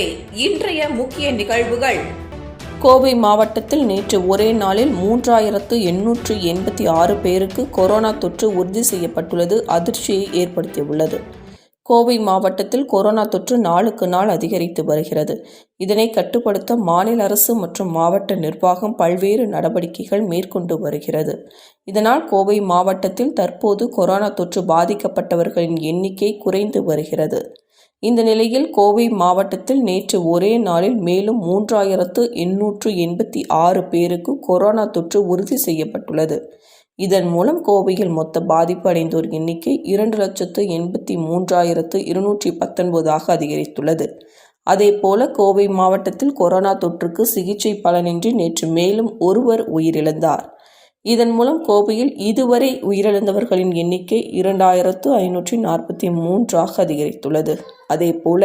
வணக்கம் இன்றைய முக்கிய நிகழ்வுகள். கோவை மாவட்டத்தில் நேற்று ஒரே நாளில் மூன்றாயிரத்து எண்ணூற்று எண்பத்தி ஆறு பேருக்கு கொரோனா தொற்று உறுதி செய்யப்பட்டுள்ளது அதிர்ச்சியை ஏற்படுத்தியுள்ளது. கோவை மாவட்டத்தில் கொரோனா தொற்று நாளுக்கு நாள் அதிகரித்து வருகிறது. இதனை கட்டுப்படுத்த மாநில அரசு மற்றும் மாவட்ட நிர்வாகம் பல்வேறு நடவடிக்கைகள் மேற்கொண்டு வருகிறது. இதனால் கோவை மாவட்டத்தில் தற்போது கொரோனா தொற்று பாதிக்கப்பட்டவர்களின் எண்ணிக்கை குறைந்து வருகிறது. இந்த நிலையில் கோவை மாவட்டத்தில் நேற்று ஒரே நாளில் மேலும் மூன்றாயிரத்து எண்ணூற்று எண்பத்தி ஆறு பேருக்கு கொரோனா தொற்று உறுதி செய்யப்பட்டுள்ளது. இதன் மூலம் கோவையில் மொத்த பாதிப்பு அடைந்தோர் எண்ணிக்கை இரண்டு லட்சத்து எண்பத்தி மூன்றாயிரத்து இருநூற்றி பத்தொன்பதாக அதிகரித்துள்ளது. அதேபோல கோவை மாவட்டத்தில் கொரோனா தொற்றுக்கு சிகிச்சை பலனின்றி நேற்று மேலும் ஒருவர் உயிரிழந்தார். இதன் மூலம் கோவையில் இதுவரை உயிரிழந்தவர்களின் எண்ணிக்கை இரண்டாயிரத்து ஐநூற்றி நாற்பத்தி மூன்றாக அதிகரித்துள்ளது. அதேபோல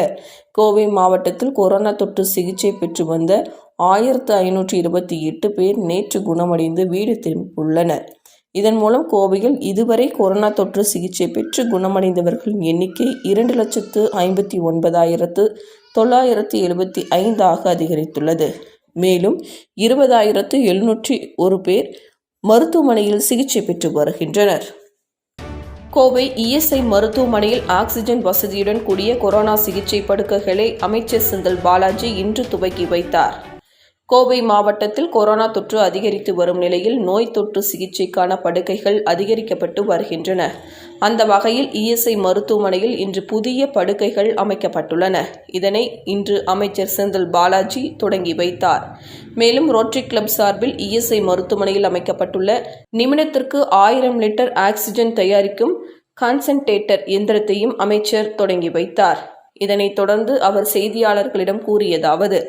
கோவை மாவட்டத்தில் கொரோனா தொற்று சிகிச்சை பெற்று வந்த ஆயிரத்து ஐநூற்றி இருபத்தி எட்டு பேர் நேற்று குணமடைந்து வீடு திரும்பியுள்ளனர். இதன் மூலம் கோவையில் இதுவரை கொரோனா தொற்று சிகிச்சை பெற்று குணமடைந்தவர்களின் எண்ணிக்கை இரண்டு லட்சத்து ஐம்பத்தி ஒன்பதாயிரத்து தொள்ளாயிரத்து எழுபத்தி ஐந்தாக அதிகரித்துள்ளது. மேலும் இருபதாயிரத்து எழுநூற்றி ஒரு பேர் மருத்துவமனையில் சிகிச்சை பெற்று வருகின்றனர். கோவை இஎஸ்ஐ மருத்துவமனையில் ஆக்சிஜன் வசதியுடன் கூடிய கொரோனா சிகிச்சை படுக்கைகளை அமைச்சர் செந்தில் பாலாஜி இன்று துவக்கி வைத்தார். கோவை மாவட்டத்தில் கொரோனா தொற்று அதிகரித்து வரும் நிலையில் நோய் தொற்று சிகிச்சைக்கான படுக்கைகள் அதிகரிக்கப்பட்டு வருகின்றன. அந்த வகையில் இஎஸ்ஐ மருத்துவமனையில் இன்று புதிய படுக்கைகள் அமைக்கப்பட்டுள்ளன. இதனை இன்று அமைச்சர் செந்தில் பாலாஜி தொடங்கி வைத்தார். மேலும் ரோட்டரி கிளப் சார்பில் இஎஸ்ஐ மருத்துவமனையில் அமைக்கப்பட்டுள்ள நிமிடத்திற்கு ஆயிரம் லிட்டர் ஆக்சிஜன் தயாரிக்கும் கான்சன்ட்ரேட்டர் எந்திரத்தையும் அமைச்சர் தொடங்கி வைத்தார். இதனைத் தொடர்ந்து அவர் செய்தியாளர்களிடம் கூறியதாவது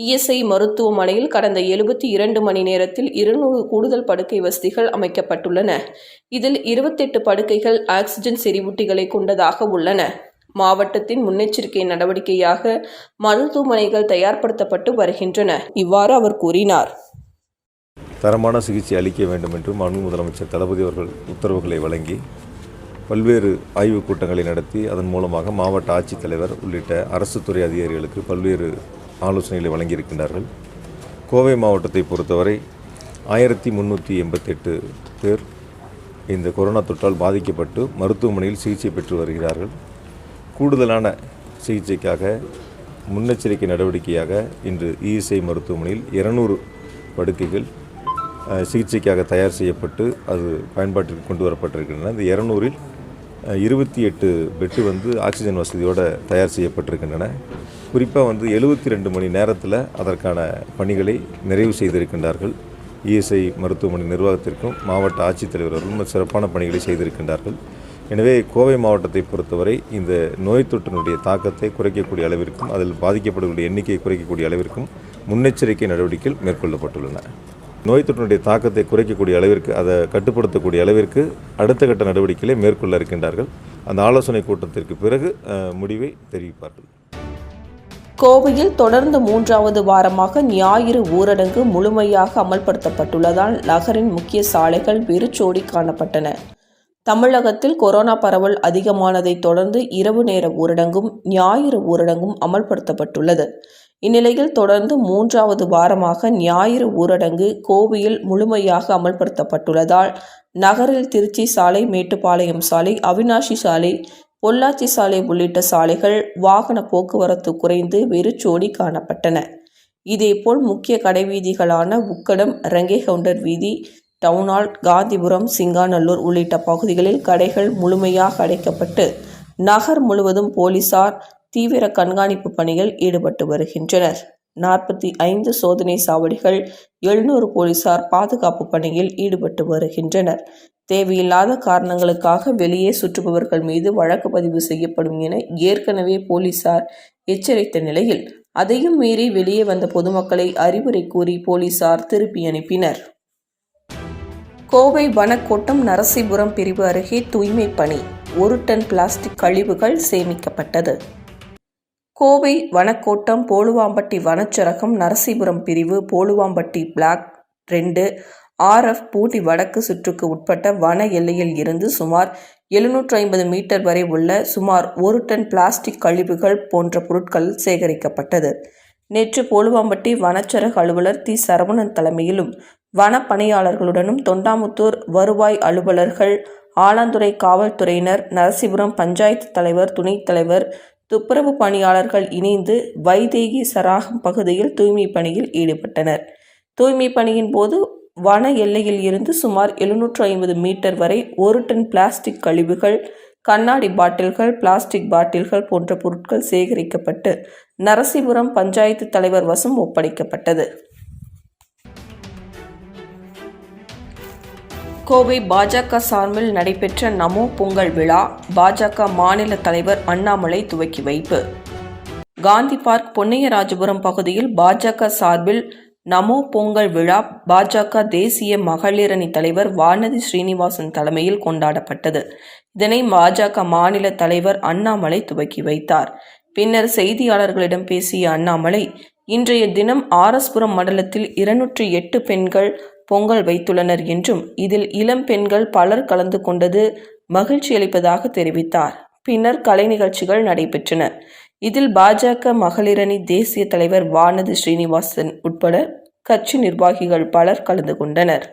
இஎஸ்ஐ மருத்துவமனையில் கடந்த எழுபத்தி இரண்டு மணி நேரத்தில் இருநூறு கூடுதல் படுக்கை வசதிகள் அமைக்கப்பட்டுள்ளன. இதில் இருபத்தெட்டு படுக்கைகள் ஆக்சிஜன் செறிவூட்டிகளை கொண்டதாக உள்ளன. மாவட்டத்தின் முன்னெச்சரிக்கை நடவடிக்கையாக மருத்துவமனைகள் தயார்படுத்தப்பட்டு வருகின்றன. இவ்வாறு அவர் கூறினார். தரமான சிகிச்சை அளிக்க வேண்டும் என்று மாண்பு முதலமைச்சர் தளபதி அவர்கள் உத்தரவுகளை வழங்கி பல்வேறு ஆய்வுக் கூட்டங்களை நடத்தி அதன் மூலமாக மாவட்ட ஆட்சித்தலைவர் உள்ளிட்ட அரசு துறை அதிகாரிகளுக்கு பல்வேறு ஆலோசனைகளை வழங்கியிருக்கின்றார்கள். கோவை மாவட்டத்தை பொறுத்தவரை ஆயிரத்தி முந்நூற்றி எண்பத்தெட்டு பேர் இந்த கொரோனா தொற்றால் பாதிக்கப்பட்டு மருத்துவமனையில் சிகிச்சை பெற்று வருகிறார்கள். கூடுதலான சிகிச்சைக்காக முன்னெச்சரிக்கை நடவடிக்கையாக இன்று இஎஸ்ஐ மருத்துவமனையில் இருநூறு படுக்கைகள் சிகிச்சைக்காக தயார் செய்யப்பட்டு அது பயன்பாட்டிற்கு கொண்டு வரப்பட்டிருக்கின்றன. இந்த இரநூறில் இருபத்தி எட்டு பெட்டு வந்து ஆக்சிஜன் வசதியோடு தயார் செய்யப்பட்டிருக்கின்றன. குறிப்பாக வந்து எழுபத்தி ரெண்டு மணி நேரத்தில் அதற்கான பணிகளை நிறைவு செய்திருக்கின்றார்கள். இஎஸ்ஐ மருத்துவமனை நிர்வாகத்திற்கும் மாவட்ட ஆட்சித்தலைவர்களும் சிறப்பான பணிகளை செய்திருக்கின்றார்கள். எனவே கோவை மாவட்டத்தை பொறுத்தவரை இந்த நோய் தொற்றினுடைய தாக்கத்தை குறைக்கக்கூடிய அளவிற்கும் அதில் பாதிக்கப்படக்கூடிய எண்ணிக்கையை குறைக்கக்கூடிய அளவிற்கும் முன்னெச்சரிக்கை நடவடிக்கைகள் மேற்கொள்ளப்பட்டுள்ளன. நோய் தொற்றினுடைய தாக்கத்தை குறைக்கக்கூடிய அளவிற்கு அதை கட்டுப்படுத்தக்கூடிய அளவிற்கு அடுத்த கட்ட நடவடிக்கைகளை மேற்கொள்ள இருக்கின்றார்கள். அந்த ஆலோசனை கூட்டத்திற்கு பிறகு அஹ், முடிவை தெரிவிப்பார்கள். கோவையில் தொடர்ந்து மூன்றாவது வாரமாக ஞாயிறு ஊரடங்கு முழுமையாக அமல்படுத்தப்பட்டுள்ளதால் நகரின் முக்கிய சாலைகள் வெறிச்சோடி காணப்பட்டன. தமிழகத்தில் கொரோனா பரவல் அதிகமானதைத் தொடர்ந்து இரவு நேர ஊரடங்கும் ஞாயிறு ஊரடங்கும் அமல்படுத்தப்பட்டுள்ளது. இந்நிலையில் தொடர்ந்து மூன்றாவது வாரமாக ஞாயிறு ஊரடங்கு கோவையில் முழுமையாக அமல்படுத்தப்பட்டுள்ளதால் நகரில் திருச்சி சாலை மேட்டுப்பாளையம் சாலை அவினாஷி சாலை பொள்ளாச்சி சாலை உள்ளிட்ட சாலைகள் வாகன போக்குவரத்து குறைந்து வெறிச்சோடி காணப்பட்டன. இதேபோல் முக்கிய கடைவீதிகளான உக்கடம் ரங்கேகவுண்டர் வீதி டவுனால் காந்திபுரம் சிங்காநல்லூர் உள்ளிட்ட பகுதிகளில் கடைகள் முழுமையாக அடைக்கப்பட்டு நகர் முழுவதும் போலீசார் தீவிர கண்காணிப்பு பணியில் ஈடுபட்டு வருகின்றனர். நாற்பத்தி ஐந்து சோதனை சாவடிகள் எழுநூறு போலீசார் பாதுகாப்பு பணியில் ஈடுபட்டு வருகின்றனர். தேவையில்லாத காரணங்களுக்காக வெளியே சுற்றுபவர்கள் மீது வழக்கு பதிவு செய்யப்படும் என ஏற்கனவே போலீசார் எச்சரித்த நிலையில் அதையும் மீறி வெளியே வந்த பொதுமக்களை அறிவுரை கூறி போலீசார் திருப்பி அனுப்பினர். கோவை வனக்கோட்டம் நரசிபுரம் பிரிவு அருகே தூய்மை பணி. ஒரு டன் பிளாஸ்டிக் கழிவுகள் சேமிக்கப்பட்டது. கோவை வனக்கோட்டம் போலுவாம்பட்டி வனச்சரகம் நரசிபுரம் பிரிவு போலுவாம்பட்டி பிளாக் ரெண்டு. ஆர்எஃப் பூட்டி வடக்கு சுற்றுக்கு உட்பட்ட வன எல்லையில் இருந்து சுமார் எழுநூற்று ஐம்பது மீட்டர் வரை உள்ள சுமார் ஒரு டன் பிளாஸ்டிக் கழிவுகள் போன்ற பொருட்கள் சேகரிக்கப்பட்டது. நேற்று போலுவாம்பட்டி வனச்சரக அலுவலர் தி. சரவணன் தலைமையிலும் வனப்பணியாளர்களுடனும் தொண்டாமுத்தூர் வருவாய் அலுவலர்கள் ஆலாந்துறை காவல்துறையினர் நரசிபுரம் பஞ்சாயத்து தலைவர் துணைத் தலைவர் துப்புரவு பணியாளர்கள் இணைந்து வைதேகி சராகம் பகுதியில் தூய்மை பணியில் ஈடுபட்டனர். தூய்மை பணியின் போது வன எல்லையில் இருந்து சுமார் எழுநூற்று ஐம்பது மீட்டர் வரை ஒரு டன் பிளாஸ்டிக் கழிவுகள் கண்ணாடி பாட்டில்கள் பிளாஸ்டிக் பாட்டில்கள் போன்ற பொருட்கள் சேகரிக்கப்பட்டு நரசிபுரம் பஞ்சாயத்து தலைவர் வசம் ஒப்படைக்கப்பட்டது. கோவை பாஜக சார்பில் நடைபெற்ற நமோ பொங்கல் விழா பாஜக மாநில தலைவர் அண்ணாமலை துவக்கி வைப்பு. காந்தி பார்க் பொன்னையராஜபுரம் பகுதியில் பாஜக சார்பில் நமோ பொங்கல் விழா பாஜக தேசிய மகளிரணி தலைவர் வானதி ஸ்ரீனிவாசன் தலைமையில் கொண்டாடப்பட்டது. இதனை பாஜக மாநில தலைவர் அண்ணாமலை துவக்கி வைத்தார். பின்னர் செய்தியாளர்களிடம் பேசிய அண்ணாமலை இன்றைய தினம் ஆரஸ்புரம் மண்டலத்தில் இருநூற்றி எட்டு பெண்கள் பொங்கல் வைத்துள்ளனர் என்றும் இதில் இளம் பெண்கள் பலர் கலந்து கொண்டது மகிழ்ச்சி அளிப்பதாக தெரிவித்தார். பின்னர் கலை நிகழ்ச்சிகள் நடைபெற்றன. இதில் பாஜக மகளிரணி தேசிய தலைவர் வானதி ஸ்ரீனிவாசன் உட்பட கட்சி நிர்வாகிகள் பலர் கலந்து கொண்டனர்.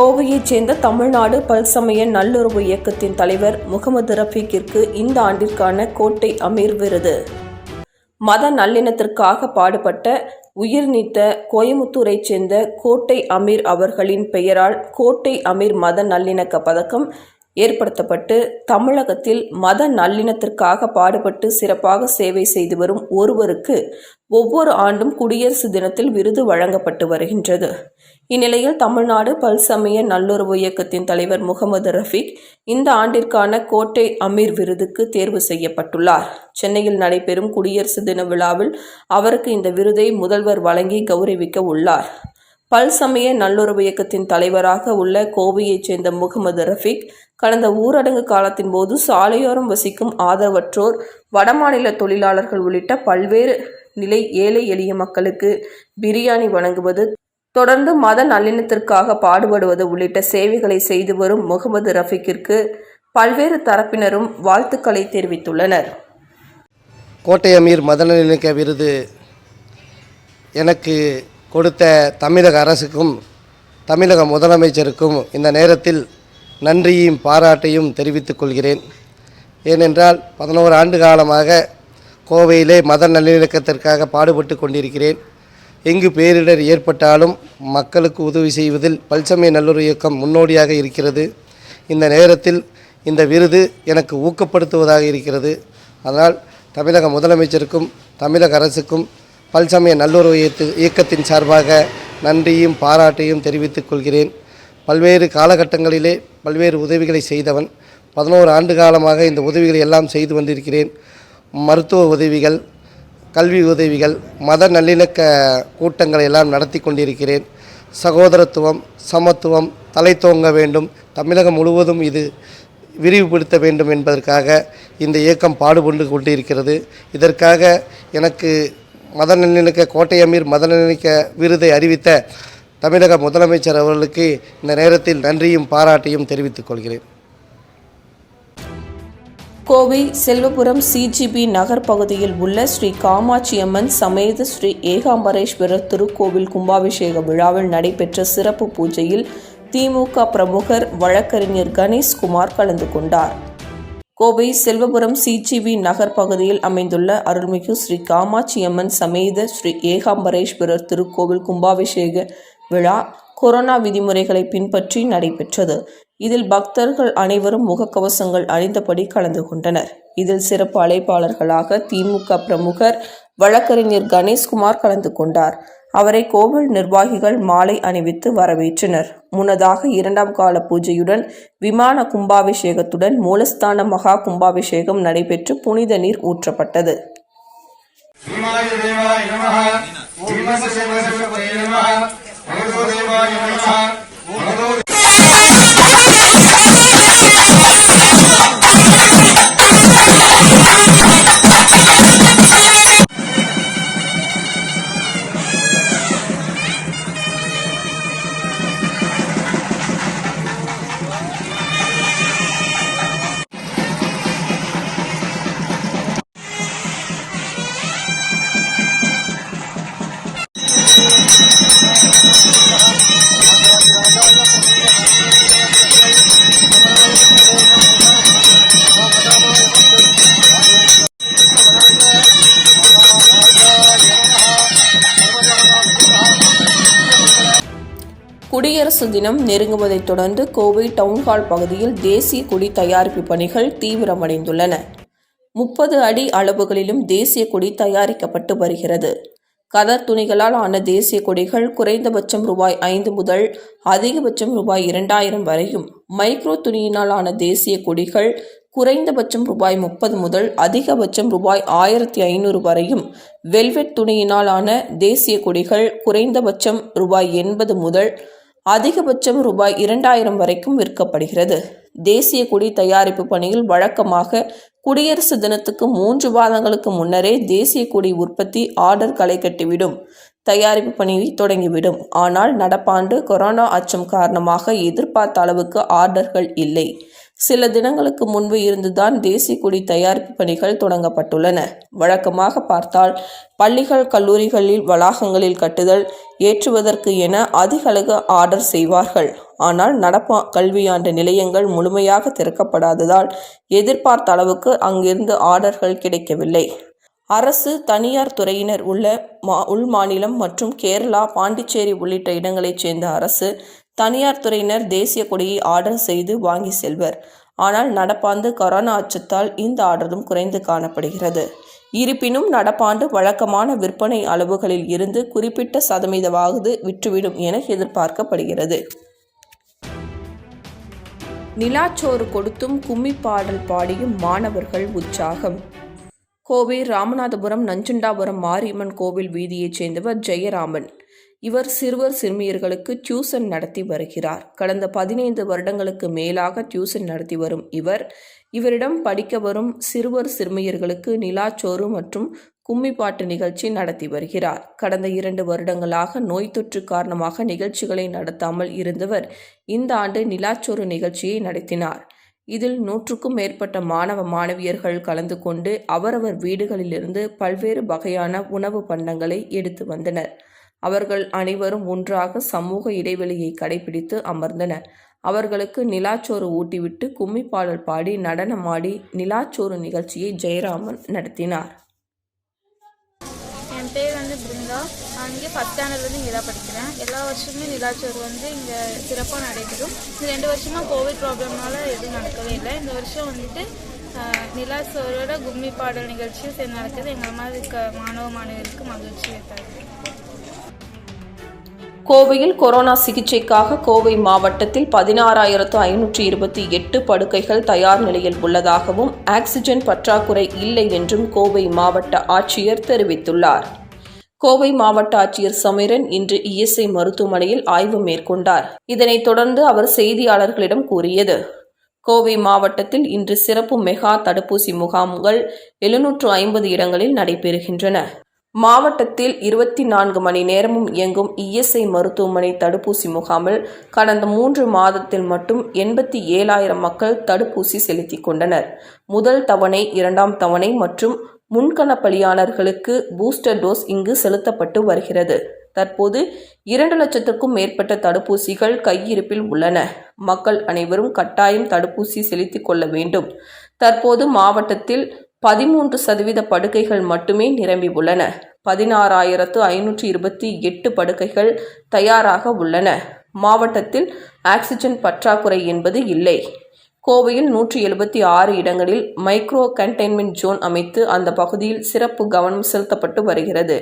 கோவையைச் சேர்ந்த தமிழ்நாடு பல்சமய நல்லுறவு இயக்கத்தின் தலைவர் முகமது ரஃபீக்கிற்கு இந்த ஆண்டிற்கான கோட்டை அமீர் விருது. மத நல்லிணத்திற்காக பாடுபட்ட உயிர் நீத்த கோயமுத்தூரைச் சேர்ந்த கோட்டை அமீர் அவர்களின் பெயரால் கோட்டை அமீர் மத நல்லிணக்க பதக்கம் ஏற்படுத்தப்பட்டு தமிழகத்தில் மத நல்லிணத்திற்காக பாடுபட்டு சிறப்பாக சேவை செய்து வரும் ஒருவருக்கு ஒவ்வொரு ஆண்டும் குடியரசு தினத்தில் விருது வழங்கப்பட்டு வருகின்றது. இந்நிலையில் தமிழ்நாடு பல்சமய நல்லுறவு இயக்கத்தின் தலைவர் முகமது ரஃபீக் இந்த ஆண்டிற்கான கோட்டை அமீர் விருதுக்கு தேர்வு செய்யப்பட்டுள்ளார். சென்னையில் நடைபெறும் குடியரசு தின விழாவில் அவருக்கு இந்த விருதை முதல்வர் வழங்கி கௌரவிக்க உள்ளார். பல்சமய நல்லுறவு இயக்கத்தின் தலைவராக உள்ள கோவையைச் சேர்ந்த முகமது ரஃபீக் கடந்த ஊரடங்கு காலத்தின் போது சாலையோரம் வசிக்கும் ஆதரவற்றோர் வடமாநில தொழிலாளர்கள் உள்ளிட்ட பல்வேறு நிலை ஏழை எளிய மக்களுக்கு பிரியாணி வழங்குவது தொடர்ந்து மத நல்லிணத்திற்காக பாடுபடுவது உள்ளிட்ட சேவைகளை செய்து வரும் முகமது ரஃபிக்கிற்கு பல்வேறு தரப்பினரும் வாழ்த்துக்களை தெரிவித்துள்ளனர். கோட்டை அமீர் நல்லிணக்க விருது எனக்கு கொடுத்த தமிழக அரசுக்கும் தமிழக முதலமைச்சருக்கும் இந்த நேரத்தில் நன்றியும் பாராட்டையும் தெரிவித்துக் கொள்கிறேன். ஏனென்றால் பதினோரு ஆண்டு காலமாக கோவையிலே மத நல்லிணக்கத்திற்காக பாடுபட்டு கொண்டிருக்கிறேன். எங்கு பேரிடர் ஏற்பட்டாலும் மக்களுக்கு உதவி செய்வதில் பல்சமய நல்லுறவு இயக்கம் முன்னோடியாக இருக்கிறது. இந்த நேரத்தில் இந்த விருது எனக்கு ஊக்கப்படுத்துவதாக இருக்கிறது. அதனால் தமிழக முதலமைச்சருக்கும் தமிழக அரசுக்கும் பல்சமய நல்லுறவு இயத்து- இயக்கத்தின் சார்பாக நன்றியும் பாராட்டையும் தெரிவித்துக் கொள்கிறேன். பல்வேறு காலகட்டங்களிலே பல்வேறு உதவிகளை செய்தவன் பதினோரு ஆண்டு காலமாக இந்த உதவிகளை எல்லாம் செய்து வந்திருக்கிறேன். மருத்துவ உதவிகள் கல்வி உதவிகள் மத நல்லிணக்க கூட்டங்களை எல்லாம் நடத்தி கொண்டிருக்கிறேன். சகோதரத்துவம் சமத்துவம் தலைத்தோங்க வேண்டும். தமிழகம் முழுவதும் இது விரிவுபடுத்த வேண்டும் என்பதற்காக இந்த இயக்கம் பாடுபட்டு கொண்டிருக்கிறது. இதற்காக எனக்கு மத நல்லிணக்க கோட்டை அமீர் மத நல்லிணக்க விருதை அறிவித்த தமிழக முதலமைச்சர் அவர்களுக்கு இந்த நேரத்தில் நன்றியும் பாராட்டையும் தெரிவித்துக் கொள்கிறேன். கோவை செல்வபுரம் சிஜிபி நகர் பகுதியில் உள்ள ஸ்ரீ காமாட்சியம்மன் சமேத ஸ்ரீ ஏகாம்பரேஸ்வரர் திருக்கோவில் கும்பாபிஷேக விழாவில் நடைபெற்ற சிறப்பு பூஜையில் திமுக பிரமுகர் வழக்கறிஞர் கணேஷ்குமார் கலந்து கொண்டார். கோவை செல்வபுரம் சிஜிவி நகர் பகுதியில் அமைந்துள்ள அருள்மிகு ஸ்ரீ காமாட்சியம்மன் சமேத ஸ்ரீ ஏகாம்பரேஸ்வரர் திருக்கோவில் கும்பாபிஷேக விழா கொரோனா விதிமுறைகளை பின்பற்றி நடைபெற்றது. இதில் பக்தர்கள் அனைவரும் முகக்கவசங்கள் அணிந்தபடி கலந்து கொண்டனர். இதில் சிறப்பு அழைப்பாளர்களாக திமுக பிரமுகர் வழக்கறிஞர் கணேஷ்குமார் கலந்து கொண்டார். அவரை கோவில் நிர்வாகிகள் மாலை அணிவித்து வரவேற்றனர். முன்னதாக இரண்டாம் கால பூஜையுடன் விமான கும்பாபிஷேகத்துடன் மூலஸ்தான மகா கும்பாபிஷேகம் நடைபெற்று புனித நீர் ஊற்றப்பட்டது. தினம் நெருங்குவதைத் தொடர்ந்து கோவை டவுன்ஹால் பகுதியில் தேசிய கொடி தயாரிப்பு பணிகள் தீவிரமடைந்துள்ளன. முப்பது அடி அளவுகளிலும் தேசிய கொடி தயாரிக்கப்பட்டு வருகிறது. கதர் துணிகளால் ஆன தேசிய கொடிகள் குறைந்தபட்சம் ரூபாய் ஐந்து முதல் அதிகபட்சம் ரூபாய் இரண்டாயிரம் வரையும். மைக்ரோ துணியினால் ஆன தேசிய கொடிகள் குறைந்தபட்சம் ரூபாய் முப்பது முதல் அதிகபட்சம் ரூபாய் ஆயிரத்தி ஐநூறு வரையும். வெல்வெட் துணியினால் ஆன தேசிய கொடிகள் குறைந்தபட்சம் ரூபாய் எண்பது முதல் அதிகபட்சம் ரூபாய் இரண்டாயிரம் வரைக்கும் விற்கப்படுகிறது. தேசிய குடி தயாரிப்பு பணியில் வழக்கமாக குடியரசு தினத்துக்கு மூன்று மாதங்களுக்கு முன்னரே தேசிய கொடி உற்பத்தி ஆர்டர் களை கட்டிவிடும். தயாரிப்பு பணி தொடங்கிவிடும். ஆனால் நடப்பாண்டு கொரோனா அச்சம் காரணமாக எதிர்பார்த்த அளவுக்கு ஆர்டர்கள் இல்லை. சில தினங்களுக்கு முன்பு இருந்துதான் தேசிய கொடி தயாரிப்பு பணிகள் தொடங்கப்பட்டுள்ளன. வழக்கமாக பார்த்தால் பள்ளிகள் கல்லூரிகளில் வளாகங்களில் கட்டுதல் ஏற்றுவதற்கு என அதிகளவு ஆர்டர் செய்வார்கள். ஆனால் நடப்பு கல்வியாண்டு நிலையங்கள் முழுமையாக திறக்கப்படாததால் எதிர்பார்த்த அளவுக்கு அங்கிருந்து ஆர்டர்கள் கிடைக்கவில்லை. அரசு தனியார் துறையினர் உள்ள மா உள்மாநிலம் மற்றும் கேரளா பாண்டிச்சேரி உள்ளிட்ட இடங்களைச் சேர்ந்த அரசு தனியார் துறையினர் தேசிய கொடியை ஆர்டர் செய்து வாங்கி செல்வர். ஆனால் நடப்பாண்டு கொரோனா அச்சத்தால் இந்த ஆர்டரும் குறைந்து காணப்படுகிறது. இருப்பினும் நடப்பாண்டு வழக்கமான விற்பனை அளவுகளில் இருந்து குறிப்பிட்ட சதவீதமாவது விற்றுவிடும் என எதிர்பார்க்கப்படுகிறது. நிலாச்சோறு கொடுத்தும் கும்மி பாடல் பாடியும் மாணவர்கள் உற்சாகம். கோவை ராமநாதபுரம் நஞ்சுண்டாபுரம் மாரியம்மன் கோவில் வீதியைச் சேர்ந்தவர் ஜெயராமன். இவர் சிறுவர் சிறுமியர்களுக்கு டியூசன் நடத்தி வருகிறார். கடந்த பதினைந்து வருடங்களுக்கு மேலாக டியூசன் நடத்தி வரும் இவர் இவரிடம் படிக்க வரும் சிறுவர் சிறுமியர்களுக்கு நிலாச்சோறு மற்றும் கும்மிப்பாட்டு நிகழ்ச்சி நடத்தி வருகிறார். கடந்த இரண்டு வருடங்களாக நோய் தொற்று காரணமாக நிகழ்ச்சிகளை நடத்தாமல் இருந்தவர் இந்த ஆண்டு நிலாச்சோறு நிகழ்ச்சியை நடத்தினார். இதில் நூற்றுக்கும் மேற்பட்ட மாணவ மாணவியர்கள் கலந்து கொண்டு அவரவர் வீடுகளிலிருந்து பல்வேறு வகையான உணவு பண்டங்களை எடுத்து வந்தனர். அவர்கள் அனைவரும் ஒன்றாக சமூக இடைவெளியை கடைபிடித்து அமர்ந்தனர். அவர்களுக்கு நிலாச்சோறு ஊட்டிவிட்டு கும்மிப்பாடல் பாடி நடனமாடி நிலாச்சோறு நிகழ்ச்சியை ஜெயராமன் நடத்தினார். என் பேர் வந்து பிருந்தா. நான் இங்கே ஃபஸ்ட் ஸ்டாண்டர்ட்லேருந்து இங்கே தான் படிக்கிறேன். எல்லா வருஷமுமே நிலாச்சோறு வந்து இங்கே சிறப்பாக நடைபெறும். இந்த ரெண்டு வருஷமாக கோவிட் ப்ராப்ளம்னால எதுவும் நடக்கவே இல்லை. இந்த வருஷம் வந்துட்டு நிலாச்சோரோட கும்மி பாடல் நிகழ்ச்சியும் சேர்ந்து நடக்குது. எங்கள் மாதிரி இருக்க மாணவ மாணவிகளுக்கு மகிழ்ச்சியை தருது கோவையில் கொரோனா சிகிச்சைக்காக கோவை மாவட்டத்தில் பதினாறாயிரத்து ஐநூற்றி இருபத்தி எட்டு படுக்கைகள் தயார் நிலையில் உள்ளதாகவும் ஆக்சிஜன் பற்றாக்குறை இல்லை என்றும் கோவை மாவட்ட ஆட்சியர் தெரிவித்துள்ளார். கோவை மாவட்ட ஆட்சியர் சமீரன் இன்று இஎஸ்ஐ மருத்துவமனையில் ஆய்வு மேற்கொண்டார். இதனைத் தொடர்ந்து அவர் செய்தியாளர்களிடம் கூறியது கோவை மாவட்டத்தில் இன்று சிறப்பு மெகா தடுப்பூசி முகாம்கள் எழுநூற்று ஐம்பது இடங்களில் நடைபெறுகின்றன. மாவட்டத்தில் இருபத்தி நான்கு மணி நேரமும் இயங்கும் இஎஸ்ஐ மருத்துவமனை தடுப்பூசி முகாமில் கடந்த மூன்று மாதத்தில் மட்டும் எண்பத்தி ஏழாயிரம் மக்கள் தடுப்பூசி செலுத்திக் கொண்டனர். முதல் தவணை இரண்டாம் தவணை மற்றும் முன்கண பலியாளர்களுக்கு பூஸ்டர் டோஸ் இங்கு செலுத்தப்பட்டு வருகிறது. தற்போது இரண்டு லட்சத்துக்கும் மேற்பட்ட தடுப்பூசிகள் கையிருப்பில் உள்ளன. மக்கள் அனைவரும் கட்டாயம் தடுப்பூசி செலுத்திக் கொள்ள வேண்டும். தற்போது மாவட்டத்தில் பதிமூன்று சதவீத படுக்கைகள் மட்டுமே நிரம்பி உள்ளன. பதினாறாயிரத்து ஐநூற்றி இருபத்தி எட்டு படுக்கைகள் தயாராக உள்ளன. மாவட்டத்தில் ஆக்சிஜன் பற்றாக்குறை என்பது இல்லை. கோவையில் நூற்றி எழுபத்தி ஆறு இடங்களில் மைக்ரோ கண்டெய்ன்மெண்ட் ஜோன் அமைத்து அந்த பகுதியில் சிறப்பு கவனம் செலுத்தப்பட்டு வருகிறது.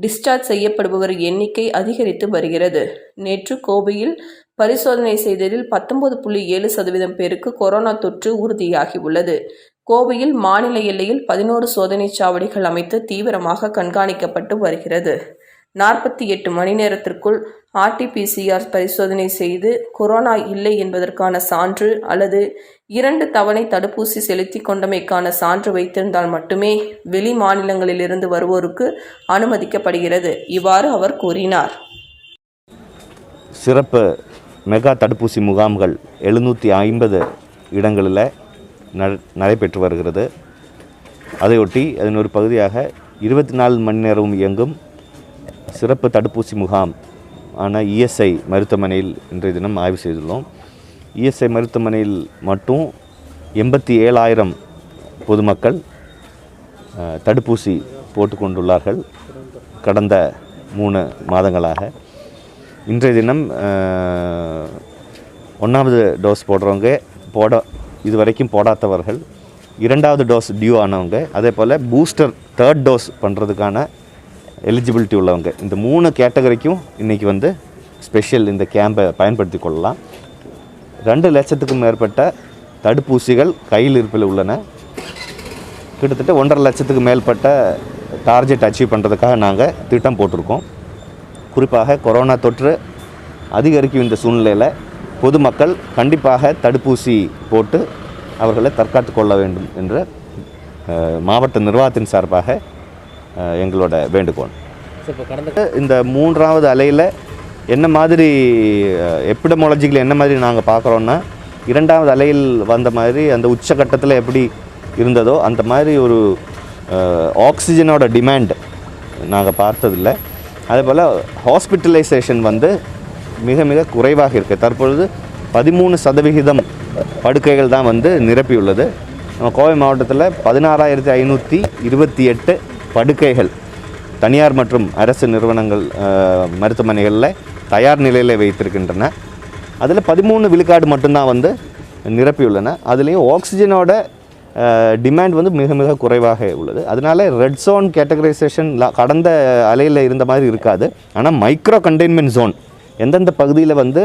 டிஸ்சார்ஜ் செய்யப்படுபவர் எண்ணிக்கை அதிகரித்து வருகிறது. நேற்று கோவையில் பரிசோதனை செய்ததில் பத்தொன்பது புள்ளி ஏழு சதவீதம் பேருக்கு கொரோனா தொற்று உறுதியாகியுள்ளது. கோவையில் மாநில எல்லையில் பதினோரு சோதனைச் சாவடிகள் அமைத்து தீவிரமாக கண்காணிக்கப்பட்டு வருகிறது. நாற்பத்தி எட்டு மணி நேரத்திற்குள் ஆர்டிபிசிஆர் பரிசோதனை செய்து கொரோனா இல்லை என்பதற்கான சான்று அல்லது இரண்டு தவணை தடுப்பூசி செலுத்தி கொண்டமைக்கான சான்று வைத்திருந்தால் மட்டுமே வெளி மாநிலங்களிலிருந்து வருவோருக்கு அனுமதிக்கப்படுகிறது. இவ்வாறு அவர் கூறினார். சிறப்பு மெகா தடுப்பூசி முகாம்கள் எழுநூற்றி ஐம்பது இடங்களில் நடைபெற்று வருகிறது. அதையொட்டி அதன் ஒரு பகுதியாக இருபத்தி நாலு மணி நேரமும் இயங்கும் சிறப்பு தடுப்பூசி முகாம் ஆன இஎஸ்ஐ மருத்துவமனையில் இன்றைய தினம் ஆய்வு செய்துள்ளோம். இஎஸ்ஐ மருத்துவமனையில் மட்டும் எண்பத்தி ஏழாயிரம் பொதுமக்கள் தடுப்பூசி போட்டுக்கொண்டுள்ளார்கள் கடந்த மூணு மாதங்களாக. இன்றைய தினம் ஒன்றாவது டோஸ் போடுறவங்க போட இது வரைக்கும் போடாதவர்கள் இரண்டாவது டோஸ் டியூ ஆனவங்க அதே போல் பூஸ்டர் தேர்ட் டோஸ் பண்ணுறதுக்கான எலிஜிபிலிட்டி உள்ளவங்க. இந்த மூணு கேட்டகரிக்கும் இன்றைக்கி வந்து ஸ்பெஷல் இந்த கேம்பை பயன்படுத்தி கொள்ளலாம். ரெண்டு லட்சத்துக்கும் மேற்பட்ட தடுப்பூசிகள் கையில் இருப்பில் உள்ளன. கிட்டத்தட்ட ஒன்றரை லட்சத்துக்கு மேற்பட்ட டார்கெட் அச்சீவ் பண்ணுறதுக்காக நாங்கள் திட்டம் போட்டிருக்கோம். குறிப்பாக கொரோனா தொற்று அதிகரிக்கும் இந்த சூழ்நிலையில் பொதுமக்கள் கண்டிப்பாக தடுப்பூசி போட்டு அவர்களை தற்காத்து கொள்ள வேண்டும் என்ற மாவட்ட நிர்வாகத்தின் சார்பாக எங்களோட வேண்டுகோள். இந்த மூன்றாவது அலையில் என்ன மாதிரி எப்பிடமாலஜிக்கில் என்ன மாதிரி நாங்கள் பார்க்குறோன்னா இரண்டாவது அலையில் வந்த மாதிரி அந்த உச்சகட்டத்தில் எப்படி இருந்ததோ அந்த மாதிரி ஒரு ஆக்சிஜனோட டிமாண்ட் நாங்கள் பார்த்ததில்ல. அதே போல் ஹாஸ்பிட்டலைசேஷன் வந்து மிக மிக குறைவாக இருக்குது தற்பொழுது பதிமூணு சதவிகிதம் படுக்கைகள் தான் வந்து நிரப்பியுள்ளது. நம்ம கோவை மாவட்டத்தில் பதினாறாயிரத்தி ஐநூற்றி இருபத்தி எட்டு படுக்கைகள் தனியார் மற்றும் அரசு நிறுவனங்கள் மருத்துவமனைகளில் தயார் நிலையில் வைத்திருக்கின்றன. அதில் பதிமூணு விழுக்காடு மட்டும்தான் வந்து நிரப்பியுள்ளன. அதுலேயும் ஆக்சிஜனோட டிமாண்ட் வந்து மிக மிக குறைவாக உள்ளது. அதனால் ரெட் ஜோன் கேட்டகரைசேஷன் கடந்த அலையில் இருந்த மாதிரி இருக்காது. ஆனால் மைக்ரோ கண்டெய்ன்மெண்ட் ஜோன் எந்தெந்த பகுதியில் வந்து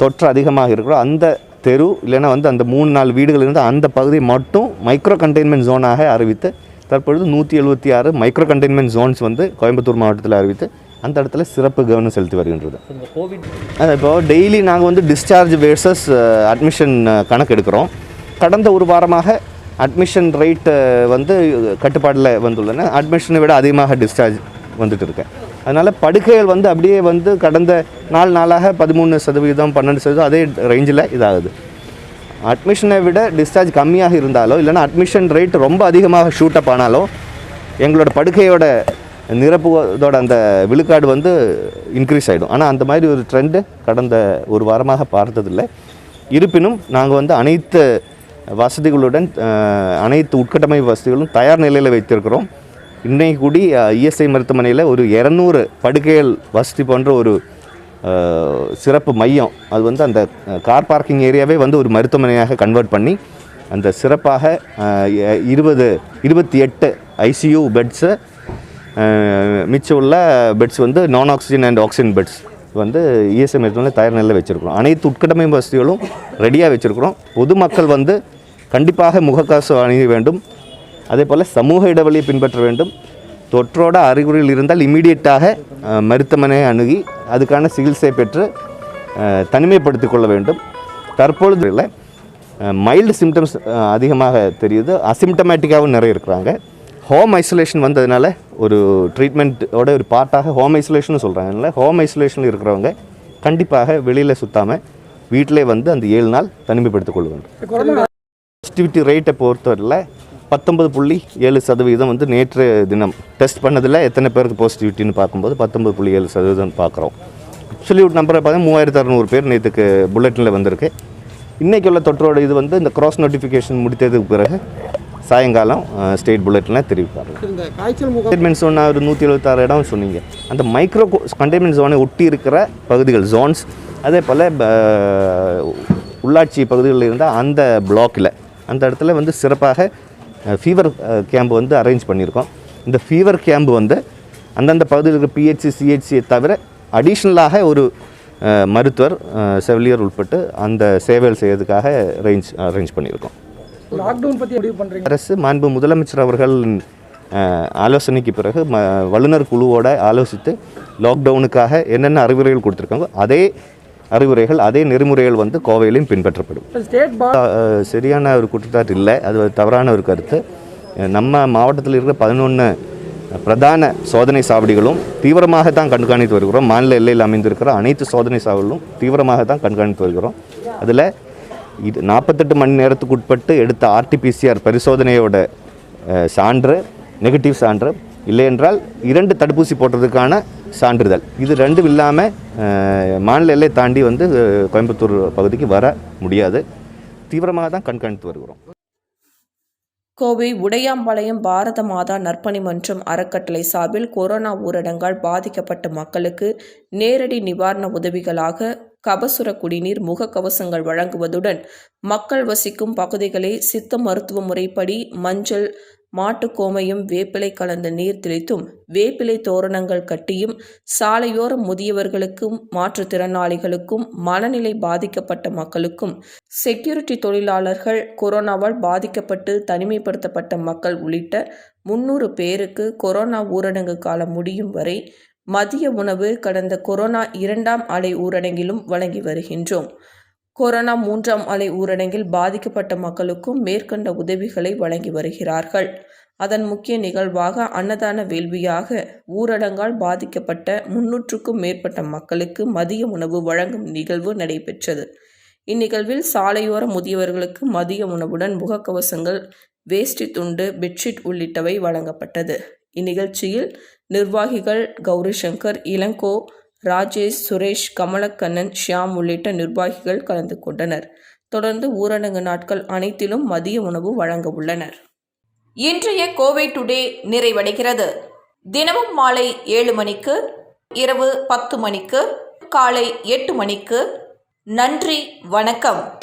தொற்று அதிகமாக இருக்கிறோ அந்த தெரு இல்லைன்னா வந்து அந்த மூணு நாலு வீடுகள் இருந்து அந்த பகுதி மட்டும் மைக்ரோ கண்டெய்ன்மெண்ட் ஜோனாக அறிவித்து தற்பொழுது நூற்றி எழுபத்தி ஆறு மைக்ரோ கண்டெய்ன்மெண்ட் ஜோன்ஸ் வந்து கோயம்புத்தூர் மாவட்டத்தில் அறிவித்து அந்த இடத்துல சிறப்பு கவனம் செலுத்தி வருகின்றது. அது இப்போ டெய்லி நாங்கள் வந்து டிஸ்சார்ஜ் வேர்சஸ் அட்மிஷன் கணக்கு எடுக்கிறோம் கடந்த ஒரு வாரமாக அட்மிஷன் ரேட் வந்து கட்டுப்பாடில் வந்துள்ளன. அட்மிஷனை விட அதிகமாக டிஸ்சார்ஜ் வந்துட்டு இருக்கேன் அதனால் படுக்கைகள் வந்து அப்படியே வந்து கடந்த நாலு நாளாக பதிமூணு சதவீதம் பன்னெண்டு சதவீதம் அதே ரேஞ்சில் இதாகுது. அட்மிஷனை விட டிஸ்சார்ஜ் கம்மியாக இருந்தாலோ இல்லைனா அட்மிஷன் ரேட் ரொம்ப அதிகமாக ஷூட் அப் ஆனாலோ எங்களோட படுக்கையோட நிரப்புவதோட அந்த விழுக்காடு வந்து இன்க்ரீஸ் ஆகிடும் ஆனால் அந்த மாதிரி ஒரு ட்ரெண்டு கடந்த ஒரு வாரமாக பார்த்ததில்லை. இருப்பினும் நாங்கள் வந்து அனைத்து வசதிகளுடன் அனைத்து உட்கட்டமைப்பு வசதிகளும் தயார் நிலையில் வைத்திருக்கிறோம். இன்றைக்கு கூடி இஎஸ்ஐ மருத்துவமனையில் ஒரு இரநூறு படுக்கைகள் வசதி போன்ற ஒரு சிறப்பு மையம். அது வந்து அந்த கார் பார்க்கிங் ஏரியாவே வந்து ஒரு மருத்துவமனையாக கன்வெர்ட் பண்ணி அந்த சிறப்பாக இருபது இருபத்தி எட்டு ஐசியூ பெட்ஸு மிச்சம் உள்ள பெட்ஸ் வந்து நான் ஆக்சிஜன் அண்ட் ஆக்சிஜன் பெட்ஸ் வந்து இஎஸ்ஐ மருத்துவமனை தயார் நிலையில் வச்சுருக்கிறோம். அனைத்து உட்கட்டமை வசதிகளும் ரெடியாக வச்சுருக்கிறோம். பொதுமக்கள் வந்து கண்டிப்பாக முகக்கவசம் அணிய வேண்டும். அதே போல் சமூக இடைவெளியை பின்பற்ற வேண்டும். தொற்றோட அறிகுறிகள் இருந்தால் இமீடியட்டாக மருத்துவமனையை அணுகி அதுக்கான சிகிச்சை பெற்று தனிமைப்படுத்திக் கொள்ள வேண்டும். தற்பொழுது இல்லை மைல்டு சிம்டம்ஸ் அதிகமாக தெரியுது. அசிம்டமேட்டிக்காகவும் நிறைய இருக்கிறாங்க. ஹோம் ஐசோலேஷன் வந்ததுனால ஒரு ட்ரீட்மெண்ட்டோட ஒரு பார்ட்டாக ஹோம் ஐசோலேஷன் சொல்கிறாங்க அதனால் ஹோம் ஐசோலேஷனில் இருக்கிறவங்க கண்டிப்பாக வெளியில் சுத்தாமல் வீட்டிலே வந்து அந்த ஏழு நாள் தனிமைப்படுத்திக் கொள்ள வேண்டும். பாசிட்டிவிட்டி ரேட்டை பொறுத்தவரையில் பத்தொன்பது புள்ளி ஏழு சதவீதம் வந்து நேற்று தினம் டெஸ்ட் பண்ணதில் எத்தனை பேருக்கு பாசிட்டிவிட்டின்னு பார்க்கும்போது பத்தொன்பது புள்ளி ஏழு சதவீதம் பார்க்குறோம். அப்சல்யூட் நம்பரை பார்த்தா மூவாயிரத்து அறநூறு பேர் நேற்றுக்கு புல்லட்டினில் வந்திருக்கு. இன்றைக்கி உள்ள தொற்றோட இது வந்து இந்த கிராஸ் நோட்டிஃபிகேஷன் முடித்ததுக்கு பிறகு சாயங்காலம் ஸ்டேட் காய்ச்சல் முகாம் கண்டெய்ன்மெண்ட் ஜோன் ஒரு நூற்றி எழுபத்தாறு இடம் சொன்னீங்க. அந்த மைக்ரோ கண்டெய்ன்மெண்ட் ஜோனை ஒட்டி இருக்கிற பகுதிகள் ஜோன்ஸ் அதே போல் உள்ளாட்சி பகுதிகளில் இருந்தால் அந்த பிளாக்கில் அந்த இடத்துல வந்து சிறப்பாக ஃபீவர் கேம்ப் வந்து அரேஞ்ச் பண்ணியிருக்கோம். இந்த ஃபீவர் கேம்ப் வந்து அந்தந்த பகுதியில் இருக்கிற பிஹெச்சி சிஹெச்சியை தவிர அடிஷ்னலாக ஒரு மருத்துவர் செவிலியர் உட்பட்டு அந்த சேவைகள் செய்யறதுக்காக அரேஞ்ச் அரேஞ்ச் பண்ணியிருக்கோம். லாக்டவுன் பற்றி முடிவு பண்ணுறீங்க அரசு மாண்பு முதலமைச்சர் அவர்கள் ஆலோசனைக்கு பிறகு ம வல்லுநர் குழுவோட ஆலோசித்து லாக்டவுனுக்காக என்னென்ன அறிவுரைகள் கொடுத்துருக்காங்க அதே அறிவுரைகள் அதே நெறிமுறைகள் வந்து கோவையிலையும் பின்பற்றப்படும். சரியான ஒரு குற்றச்சாட்டு இல்லை. அது தவறான ஒரு கருத்து. நம்ம மாவட்டத்தில் இருக்கிற பதினொன்று பிரதான சோதனை சாவடிகளும் தீவிரமாக தான் கண்காணித்து வருகிறோம். மாநில எல்லையில் அமைந்திருக்கிற அனைத்து சோதனை சாவடிகளும் தீவிரமாக தான் கண்காணித்து வருகிறோம். அதில் இது நாற்பத்தெட்டு மணி நேரத்துக்கு உட்பட்டு எடுத்த ஆர்டிபிசிஆர் பரிசோதனையோட சான்று நெகட்டிவ் சான்று இல்லையென்றால் இரண்டு தடுப்பூசி போட்டதுக்கான சான்றிதழ். இது ரெண்டும் இல்லாமல் மாநில எல்லை தாண்டி வந்து கோயம்புத்தூர் பகுதிக்கு வர முடியாது. தீவிரமாக தான் கண்காணித்து வருகிறோம். கோவை உடையாம்பாளையம் பாரத மாதா நற்பணி மன்றம் அறக்கட்டளை சார்பில் கொரோனா ஊரடங்கால் பாதிக்கப்பட்ட மக்களுக்கு நேரடி நிவாரண உதவிகளாக கபசுர குடிநீர் முகக்கவசங்கள் வழங்குவதுடன் மக்கள் வசிக்கும் பகுதிகளை சித்த மருத்துவ முறைப்படி மஞ்சள் மாட்டுக்கோமையும் வேப்பிலை கலந்த நீர் தெளித்தும் வேப்பிலை தோரணங்கள் கட்டியும் சாலையோர முதியவர்களுக்கும் மாற்றுத்திறனாளிகளுக்கும் மனநிலை பாதிக்கப்பட்ட மக்களுக்கும் செக்யூரிட்டி தொழிலாளர்கள் கொரோனாவால் பாதிக்கப்பட்டு தனிமைப்படுத்தப்பட்ட மக்கள் உள்ளிட்ட முன்னூறு பேருக்கு கொரோனா ஊரடங்கு காலம் முடியும் வரை மதிய உணவு கடந்த கொரோனா இரண்டாம் அலை ஊரடங்கிலும் வழங்கி வருகின்றோம். கொரோனா மூன்றாம் அலை ஊரடங்கில் பாதிக்கப்பட்ட மக்களுக்கும் மேற்கண்ட உதவிகளை வழங்கி வருகிறார்கள். அதன் முக்கிய நிகழ்வாக அன்னதான வேள்வியாக ஊரடங்கால் பாதிக்கப்பட்ட முன்னூற்றுக்கும் மேற்பட்ட மக்களுக்கு மதிய உணவு வழங்கும் நிகழ்வு நடைபெற்றது. இந்நிகழ்வில் சாலையோர முதியவர்களுக்கு மதிய உணவுடன் முகக்கவசங்கள் வேஷ்டி துண்டு பெட்ஷீட் உள்ளிட்டவை வழங்கப்பட்டது. இந்நிகழ்ச்சியில் நிர்வாகிகள் கௌரி சங்கர் இளங்கோ ராஜேஷ் சுரேஷ் கமலக்கண்ணன் ஷியாம் உள்ளிட்ட நிர்வாகிகள் கலந்து கொண்டனர். தொடர்ந்து ஊரடங்கு நாட்கள் அனைத்திலும் மதிய உணவு வழங்க உள்ளனர். இன்றைய கோவை டுடே நிறைவடைகிறது. தினமும் மாலை ஏழு மணிக்கு இரவு பத்து மணிக்கு காலை எட்டு மணிக்கு. நன்றி வணக்கம்.